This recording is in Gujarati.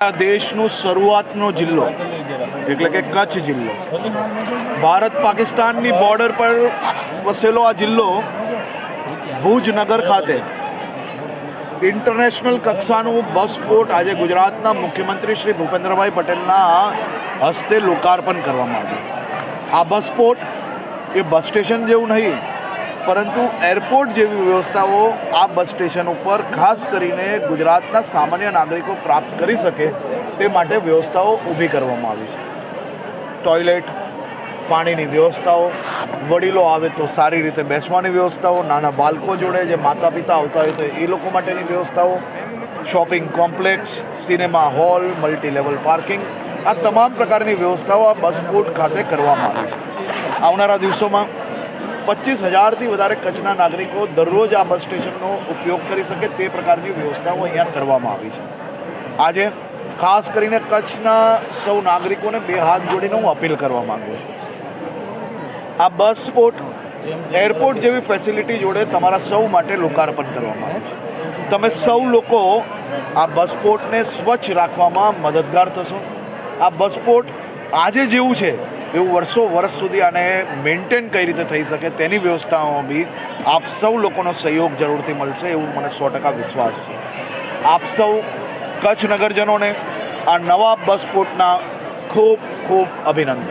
દેશનો શરૂઆતનો જિલ્લો, એટલે કે કચ્છ જિલ્લો. ભારત પાકિસ્તાનની બોર્ડર પર વસેલો આ જિલ્લો, ભુજ નગર ખાતે ઇન્ટરનેશનલ કક્ષાનું બસ પોર્ટ આજે ગુજરાતના મુખ્યમંત્રી શ્રી ભૂપેન્દ્રભાઈ પટેલના હસ્તે લોકાર્પણ કરવામાં આવ્યું. આ બસ પોર્ટ એ બસ સ્ટેશન જેવું નહીં પરંતુ એરપોર્ટ જેવી વ્યવસ્થાઓ આ બસ સ્ટેશન ઉપર ખાસ કરીને ગુજરાતના સામાન્ય નાગરિકો પ્રાપ્ત કરી શકે તે માટે વ્યવસ્થાઓ ઊભી કરવામાં આવી છે. ટોયલેટ, પાણીની વ્યવસ્થાઓ, વડીલો આવે તો સારી રીતે બેસવાની વ્યવસ્થાઓ, નાના બાળકો જોડે જે માતા પિતા આવતા હોય તો એ લોકો માટેની વ્યવસ્થાઓ, shopping complex, cinema hall multi level parking, આ તમામ પ્રકારની વ્યવસ્થાઓ આ બસ પોર્ટ ખાતે કરવામાં આવી છે. આવનારા દિવસોમાં પચીસ હજારથી વધારે કચ્છના નાગરિકો દરરોજ આ બસ સ્ટેશનનો ઉપયોગ કરી શકે તે પ્રકારની વ્યવસ્થાઓ અહીંયા કરવામાં આવી છે. આજે ખાસ કરીને કચ્છના સૌ નાગરિકોને બે હાથ જોડીને હું અપીલ કરવા માગું છું. આ બસ પોર્ટ એરપોર્ટ જેવી ફેસિલિટી જોડે તમારા સૌ માટે લોકાર્પણ કરવામાં આવે તમે સૌ લોકો આ બસ પોર્ટને સ્વચ્છ રાખવામાં મદદગાર થશો. આ બસ પોર્ટ આજે જેવું છે એવું વર્ષો વર્ષ સુધી આને મેન્ટેન કઈ રીતે થઈ શકે તેની વ્યવસ્થાઓમાં બી આપ સૌ લોકોનો સહયોગ જરૂરથી મળશે એવું મને સો ટકા વિશ્વાસ છે. આપ સૌ કચ્છ નગરજનોને આ નવા બસ પોર્ટના ખૂબ ખૂબ અભિનંદન.